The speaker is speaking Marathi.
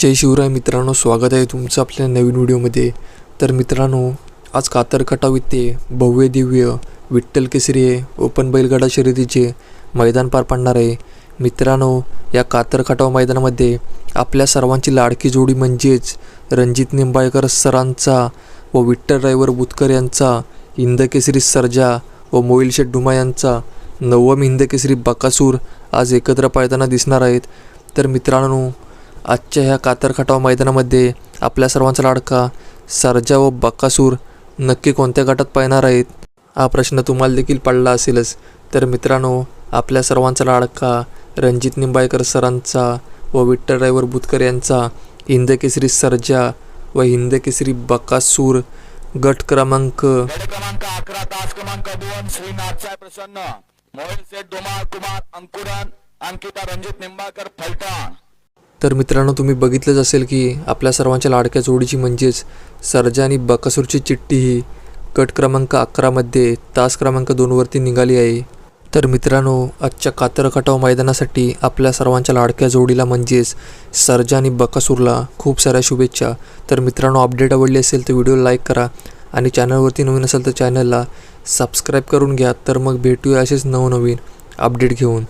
जय शिवराय मित्रांनो स्वागत आहे तुमचं आपल्या नवीन व्हिडिओमध्ये. तर मित्रांनो आज कातर खटाव येथे भव्य दिव्य विठ्ठल केसरी ओपन बैलगाडा शर्यतीचे मैदान पार पाडणार आहे. मित्रांनो या कातर खटाव मैदानामध्ये आपल्या सर्वांची लाडकी जोडी म्हणजेच रणजित निंबाळकर सरांचा व विठ्ठल ड्रायव्हर बुतकर यांचा हिंदकेसरी सर्जा व मोईल शेठ डुमा यांचा नवम हिंदकेसरी बकासूर आज एकत्र पाळताना दिसणार आहेत. तर मित्रांनो आजच्या ह्या कातर खटाव मैदानामध्ये आपल्या सर्वांचा लाडका सरजा व बक्कासूर नक्की कोणत्या गटात पाहणार आहेत? हा प्रश्न तुम्हाला देखील पडला असेलच. तर मित्रांनो आपल्या सर्वांचा लाडका रणजित निंबाळकर सरांचा व विठ्ठल ड्रायव्हर बुतकर यांचा हिंदकेसरी सरजा व हिंदकेसरी बकासूर गट क्रमांक क्रमांक अकरा तास क्रमांक दोन श्रीनाथ प्रसन्न. मोहिल सेठ धुमाळ कुमार अंकुरन अंकिता रणजित निंबाळकर फलटण. तर मित्रांनो तुम्ही बघितलंच असेल की आपल्या सर्वांच्या लाडक्या जोडीची म्हणजेच सर्जा आणि बकासूरची चिठ्ठी ही कट क्रमांक अकरामध्ये तास क्रमांक दोनवरती निघाली आहे. तर मित्रांनो आजच्या कातरखटाव मैदानासाठी आपल्या सर्वांच्या लाडक्या जोडीला म्हणजेच सर्जा आणि बकासूरला खूप साऱ्या शुभेच्छा. तर मित्रांनो अपडेट आवडली असेल तर व्हिडिओ लाईक करा आणि चॅनलवरती नवीन असेल तर चॅनलला सबस्क्राईब करून घ्या. तर मग भेटूया असेच नवनवीन अपडेट घेऊन.